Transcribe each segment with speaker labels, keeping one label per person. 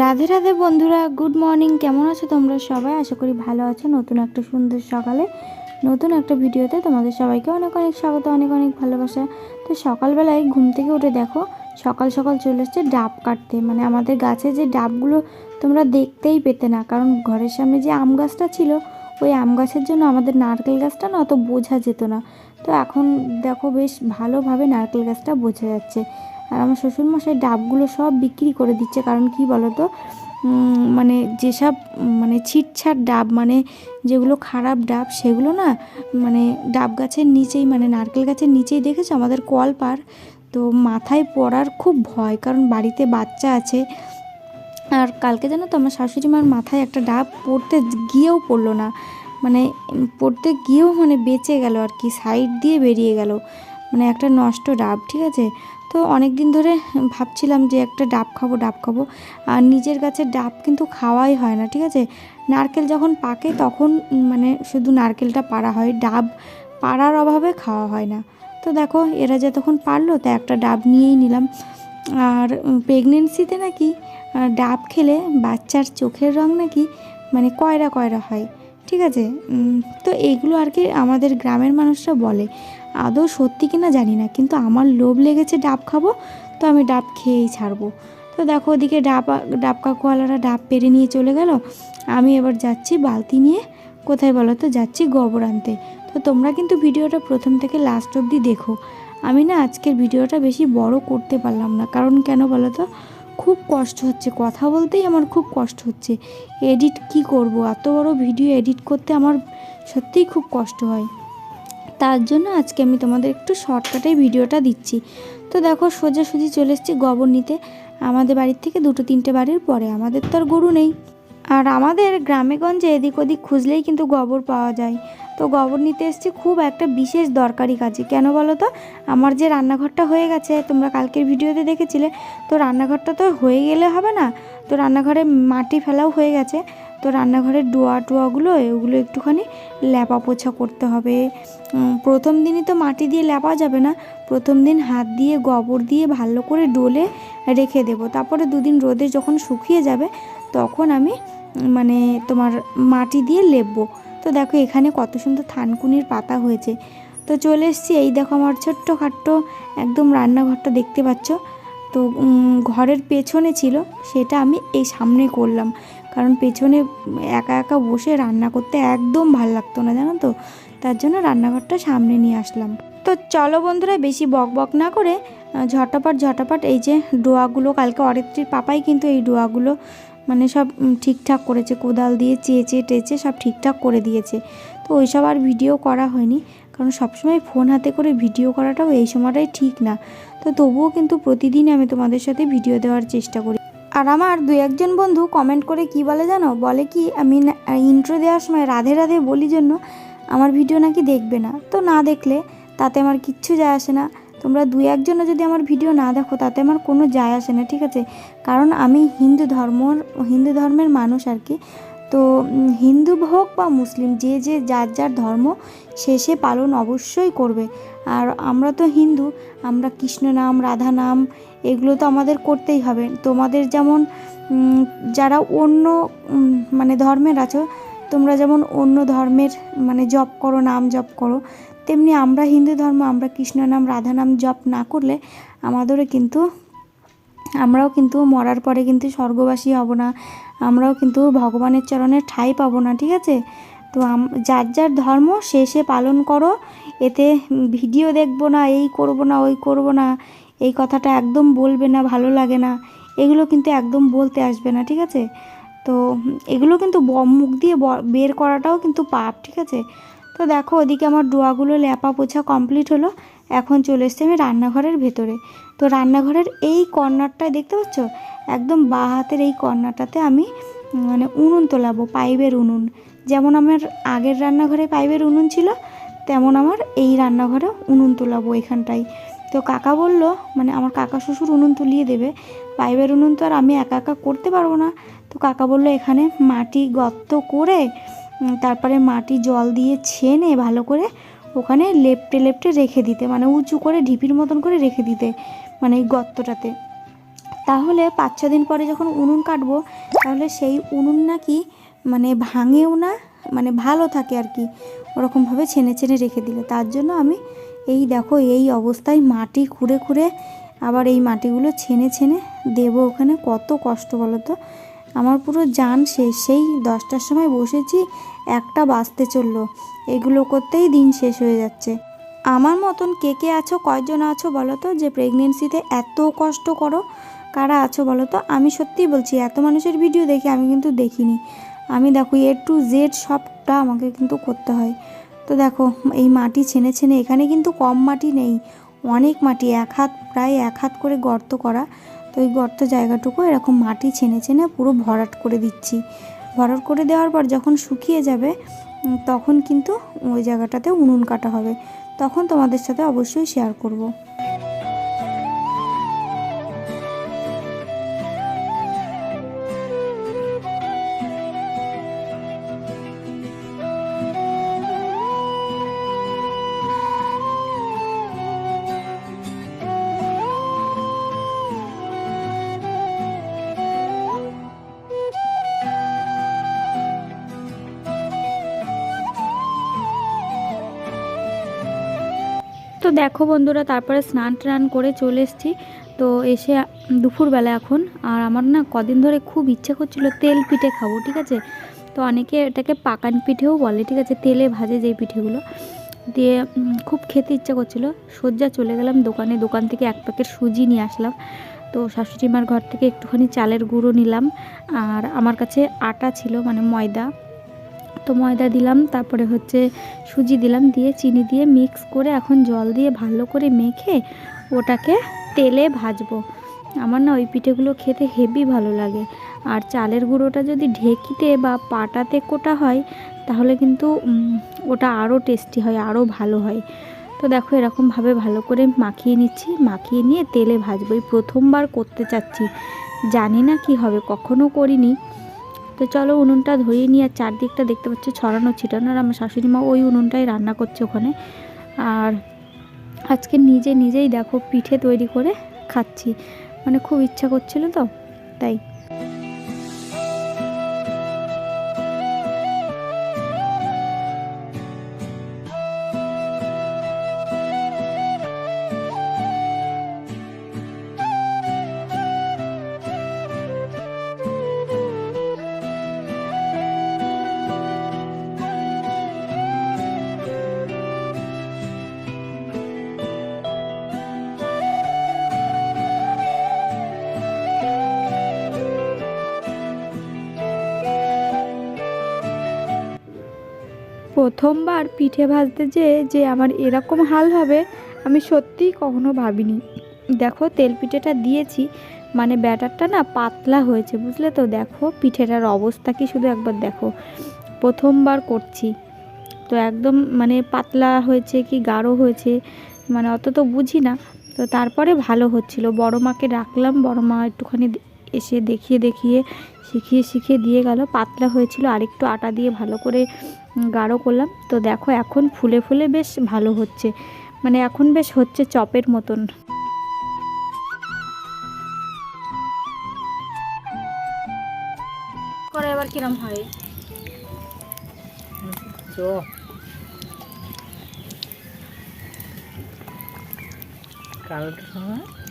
Speaker 1: রাধে রাধে বন্ধুরা good morning কেমন আছো তোমরা সবাই? আশা করি ভালো আছো। নতুন একটা সুন্দর সকালে, নতুন একটা ভিডিওতে তোমাদের সবাইকে অনেক অনেক স্বাগত, অনেক অনেক ভালোবাসা। তো সকালবেলায় ঘুম থেকে উঠে দেখো, সকাল সকাল চলে এসছে ডাব কাটতে। মানে আমাদের গাছে যে ডাবগুলো তোমরা দেখতেই পেতে না, কারণ ঘরের সামনে যে আম গাছটা ছিল, ওই আম গাছের জন্য আমাদের নারকেল গাছটা না অত বোঝা যেত না। তো এখন দেখো বেশ ভালোভাবে নারকেল গাছটা বোঝা যাচ্ছে। আর আমার শ্বশুরমশাই ডাবগুলো সব বিক্রি করে দিচ্ছে। কারণ কি বলো তো মানে যেসব মানে ছিটছাট ডাব মানে যেগুলো খারাপ ডাব, সেগুলো না মানে ডাব গাছের নিচেই মানে নারকেল গাছের নিচেই দেখেছ? আমাদের কল পার তো মাথায় পড়ার খুব ভয়, কারণ বাড়িতে বাচ্চা আছে। আর কালকে জানো তো আমার শাশুড়ি মার মাথায় একটা ডাব পড়তে গিয়েও পড়ল না। মানে পড়তে গিয়েও মানে বেঁচে গেল আর কি, সাইড দিয়ে বেরিয়ে গেল। মানে একটা নষ্ট ডাব, ঠিক আছে? তো অনেক দিন ধরে ভাবছিলাম যে একটা ডাব খাব ডাব খাব। আর নিজের গাছের ডাব কিন্তু খাওয়াই হয় না, ঠিক আছে? নারকেল যখন পাকে তখন মানে শুধু নারকেলটা পাড়া হয়, ডাব পাড়ার অভাবে খাওয়া হয় না। তো দেখো, এরা যে তখন পারল তো একটা ডাব নিয়েই নিলাম। আর প্রেগনেন্সিতে নাকি ডাব খেলে বাচ্চার চোখের রং নাকি মানে কয়রা কয়রা হয়, ঠিক আছে? তো এইগুলো আর কি আমাদের গ্রামের মানুষরা বলে। আদৌ সত্যি কিনা জানি না, কিন্তু আমার লোভ লেগেছে ডাব খাব, তো আমি ডাব খেয়েই ছাড়বো। তো দেখো ওদিকে ডাব ডাব কাকুয়ালারা ডাব পেরে নিয়ে চলে গেল। আমি এবার যাচ্ছি বালতি নিয়ে, কোথায় বলো তো? যাচ্ছি গোবর আনতে। তো তোমরা কিন্তু ভিডিওটা প্রথম থেকে লাস্ট অবধি দেখো। আমি না আজকের ভিডিওটা বেশি বড় করতে পারলাম না, কারণ কেন বলো তো? খুব কষ্ট হচ্ছে, কথা বলতেই আমার খুব কষ্ট হচ্ছে। এডিট কি করব? এত বড় ভিডিও এডিট করতে আমার সত্যিই খুব কষ্ট হয়। তার জন্য আজকে আমি তোমাদের একটু শর্টকাটে ভিডিওটা দিচ্ছি। তো দেখো, সোজাসুজি চলে এসেছি গোবর নিতে। আমাদের বাড়ির থেকে দুটো তিনটে বাড়ির পরে। আমাদের তো আর গরু নেই। আর আমাদের গ্রামে গঞ্জে এদিক ওদিক খুঁজলেই কিন্তু গোবর পাওয়া যায়। তো গোবর নিতে এসেছি খুব একটা বিশেষ দরকারি কাজে। কেন বলো তো? আমার যে রান্নাঘরটা হয়ে গেছে, তোমরা কালকের ভিডিওতে দেখেছিলে। তো রান্নাঘরটা তো হয়ে গেলে হবে না। তো রান্নাঘরে মাটি ফেলাও হয়ে গেছে। তো রান্নাঘরের ডোয়া টোয়াগুলো ওগুলো একটুখানি ল্যাপা পোছা করতে হবে। প্রথম দিনই তো মাটি দিয়ে ল্যাপা যাবে না। প্রথম দিন হাত দিয়ে, গোবর দিয়ে ভালো করে ডোলে রেখে দেবো। তারপরে দুদিন রোদে যখন শুকিয়ে যাবে, তখন আমি মানে তোমার মাটি দিয়ে লেপবো। তো দেখো এখানে কত সুন্দর থানকুনির পাতা হয়েছে। তো চলে এসছি এই দেখো আমার ছোট্ট খাট্ট একদম রান্নাঘরটা দেখতে পাচ্ছ। তো ঘরের পেছনে ছিল, সেটা আমি এই সামনে করলাম। কারণ পেছনে একা একা বসে রান্না করতে একদম ভালো লাগতো না, জানো তো? তার জন্য রান্নাঘরটা সামনে নিয়ে আসলাম। তো চলো বন্ধুরা, বেশি বক বক না করে ঝটাপট ঝটাপট এই যে ডোয়াগুলো, কালকে অরিত্রীর পাপাই কিন্তু এই ডোয়াগুলো মানে সব ঠিকঠাক করেছে, কোদাল দিয়ে চেঁচে টেচে সব ঠিকঠাক করে দিয়েছে। তো ওইসব আর ভিডিও করা হয়নি, কারণ সবসময় ফোন হাতে করে ভিডিও করাটাও এই সময়টাই ঠিক না। তো তবুও কিন্তু প্রতিদিন আমি তোমাদের সাথে ভিডিও দেওয়ার চেষ্টা করি। আর আমার দু একজন বন্ধু কমেন্ট করে কি বলে জানো? বলে কি, আমি ইন্ট্রো দেওয়ার সময় রাধে রাধে বলি জন্য আমার ভিডিও নাকি দেখবে না। তো না দেখলে তাতে আমার কিচ্ছু যায় আসে না। তোমরা দু একজনও যদি আমার ভিডিও না দেখো, তাতে আমার কোনো যায় আসে না, ঠিক আছে? কারণ আমি হিন্দু ধর্মর হিন্দু ধর্মের মানুষ আর কি। তো হিন্দু হোক বা মুসলিম, যে যে, যার যার ধর্ম সে সে পালন অবশ্যই করবে। আর আমরা তো হিন্দু, আমরা কৃষ্ণ নাম, রাধা নাম এগুলো তো আমাদের করতেই হবে। তোমাদের যেমন যারা অন্য মানে ধর্মের আছো, তোমরা যেমন অন্য ধর্মের মানে জপ করো, নাম জপ করো, তেমনি আমরা হিন্দু ধর্ম, আমরা কৃষ্ণ নাম, রাধা নাম জপ না করলে আমাদেরও কিন্তু, আমরাও কিন্তু মরার পরে কিন্তু স্বর্গবাসী হব না। আমরাও কিন্তু ভগবানের চরণে ঠাঁই পাবো না, ঠিক আছে? তো যার যার ধর্ম, সে সে পালন করো। এতে ভিডিও দেখব না, এই করব না, ওই করব না। এই কথাটা একদম বলবে না, ভালো লাগে না। এগুলো কিন্তু একদম বলতে আসবে না, ঠিক আছে? তো এগুলো কিন্তু মুখ দিয়ে বের করাটাও কিন্তু পাপ, ঠিক আছে? তো দেখো, ওদিকে আমার ডোয়াগুলো ল্যাপা পোছা কমপ্লিট হলো। এখন চলে এসছি আমি রান্নাঘরের ভেতরে। তো রান্নাঘরের এই কর্নারটায়, দেখতে পাচ্ছ? একদম বাঁ হাতের এই কর্নারটাতে আমি মানে উনুন তোলাবো, পাইপের উনুন। যেমন আমার আগের রান্নাঘরে পাইপের উনুন ছিল, তেমন আমার এই রান্নাঘরে উনুন তোলাবো এখানটায়। তো কাকা বলল মানে আমার কাকা শ্বশুর উনুন তুলিয়ে দেবে, পাইপের উনুন তো আর আমি একা একা করতে পারব না। তো কাকা বলল, এখানে মাটি গর্ত করে তারপরে মাটি জল দিয়ে ছেনে ভালো করে ওখানে লেপটে লেপটে রেখে দিতে মানে উঁচু করে ঢিপির মতন করে রেখে দিতে মানে এই গর্তটাতে। তাহলে পাঁচ ছ দিন পরে যখন উনুন কাটবো, তাহলে সেই উনুন নাকি মানে ভাঙেও না মানে ভালো থাকে আর কি, ওরকমভাবে ছেনে ছেনে রেখে দিলে। তার জন্য আমি এই দেখো, এই অবস্থায় মাটি খুঁড়ে খুঁড়ে আবার এই মাটিগুলো ছেনে ছেনে দেবো ওখানে। কত কষ্ট বলো তো? আমার পুরো যান শেষ। সেই দশটার সময় বসেছি, একটা বাঁচতে চলল। এগুলো করতেই দিন শেষ হয়ে যাচ্ছে। আমার মতন কে কে আছো, কয়জন আছো বলো তো, যে প্রেগনেন্সিতে এত কষ্ট করো? কারা আছো বলো তো? আমি সত্যিই বলছি, এত মানুষের ভিডিও দেখি আমি কিন্তু দেখিনি। আমি দেখো এ টু জেড সবটা আমাকে কিন্তু করতে হয়। তো দেখো, এই মাটি ছেনে ছেনে এখানে কিন্তু কম মাটি নেই। অনেক মাটি, এক হাত, প্রায় এক হাত করে গর্ত করা। তো ওই গর্ত জায়গাটুকু এরকম মাটি ছেনে ছেনে পুরো ভরাট করে দিচ্ছি। ভরাট করে দেওয়ার পর যখন শুকিয়ে যাবে তখন কিন্তু ওই জায়গাটাতে উনুন কাটা হবে। তখন তোমাদের সাথে অবশ্যই শেয়ার করব। তো দেখো বন্ধুরা, তারপরে স্নান টান করে চলে এসেছি। তো এসে দুপুরবেলা এখন, আর আমার না কদিন ধরে খুব ইচ্ছে করছিল তেল পিঠে খাব, ঠিক আছে? তো অনেকে এটাকে পাকান পিঠেও বলে, ঠিক আছে? তেলে ভাজে যেই পিঠেগুলো। দিয়ে খুব খেতে ইচ্ছা করছিল। সজ্জা চলে গেলাম দোকানে, দোকান থেকে এক প্যাকেট সুজি নিয়ে আসলাম। তো শাশুড়ি মার ঘর থেকে একটুখানি চালের গুঁড়ো নিলাম। আর আমার কাছে আটা ছিল মানে ময়দা। তো ময়দা দিলাম, তারপরে হচ্ছে সুজি দিলাম, দিয়ে চিনি দিয়ে মিক্স করে এখন জল দিয়ে ভালো করে মেখে ওটাকে তেলে ভাজবো। আমার না ওই পিঠেগুলো খেতে হেভি ভালো লাগে। আর চালের গুঁড়োটা যদি ঢেকিতে বা পাটাতে কোটা হয়, তাহলে কিন্তু ওটা আরও টেস্টি হয়, আরও ভালো হয়। তো দেখো এরকমভাবে ভালো করে মাখিয়ে নিচ্ছি, মাখিয়ে নিয়ে তেলে ভাজবো। এই প্রথমবার করতে চাচ্ছি। জানি না কি হবে, কখনো করিনি। তো চলো উনুনটা ধরিয়ে নিয়ে আর চারদিকটা দেখতে পাচ্ছি ছড়ানো ছিটানো, আর আমার শাশুড়ি মা ওই উনুনটাই রান্না করছে ওখানে। আর আজকে নিজে নিজেই দেখো পিঠে তৈরি করে খাচ্ছি। মানে খুব ইচ্ছা করছিল তো, তাই। প্রথমবার পিঠে ভাজতে যে যে আমার এরকম হাল হবে, আমি সত্যিই কখনো ভাবিনি। দেখো, তেল পিঠেটা দিয়েছি মানে ব্যাটারটা না পাতলা হয়েছে, বুঝলে তো? দেখো, পিঠেটার অবস্থা কি শুধু একবার দেখো। প্রথমবার করছি। তো একদম মানে পাতলা হয়েছে কি গাঢ় হয়েছে মানে অত তো বুঝি না। তো তারপরে ভালো হচ্ছিল। বড় মাকে ডাকলাম বড় মা একটুখানি এসে দেখিয়ে দেখিয়ে শিখিয়ে শিখিয়ে দিয়ে গেল। পাতলা হয়েছিল আরেকটু আটা দিয়ে ভালো করে গাঢ় করলাম। তো দেখো এখন ফুলে ফুলে বেশ ভালো হচ্ছে। মানে এখন বেশ হচ্ছে চপের মতন। করে এবার কিরম হয়?
Speaker 2: সময়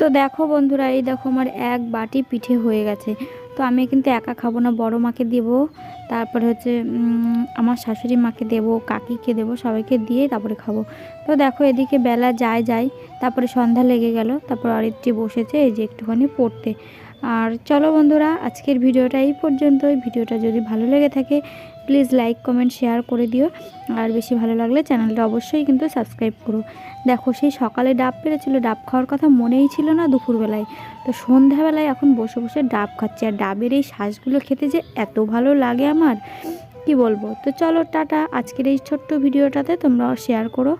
Speaker 1: তো দেখো বন্ধুরা, এই দেখো আমার এক বাটি পিঠে হয়ে গেছে। তো আমি কিন্তু একা খাব না, বড় মাকে দেব, তারপরে হচ্ছে আমার শাশুড়ি মাকে দেব, কাকিকে দেব, সবাইকে দিয়ে তারপরে খাব। তো দেখো এদিকে বেলা যায় যায়, তারপরে সন্ধ্যা লেগে গেল, তারপর আরেকটি বসেছে, এই যে একটুখানি পড়তে। আর চলো বন্ধুরা, আজকের ভিডিওটা এই পর্যন্তই। ভিডিওটা যদি ভালো লেগে থাকে প্লিজ লাইক কমেন্ট শেয়ার করে দিও। আর বেশি ভালো লাগলে চ্যানেলটা অবশ্যই কিন্তু সাবস্ক্রাইব করো। দেখো, সেই সকালে ডাব পেরেছিল, ডাব খাওয়ার কথা মনেই ছিল না দুপুরবেলায়। তো সন্ধ্যাবেলায় এখন বসে বসে ডাব খাচ্ছি। আর ডাবের এই শ্বাসগুলো খেতে যে এত ভালো লাগে আমার, কি বলব? তো চলো, টাটা। আজকের এই ছোট্ট ভিডিওটাতে তোমরা শেয়ার করো।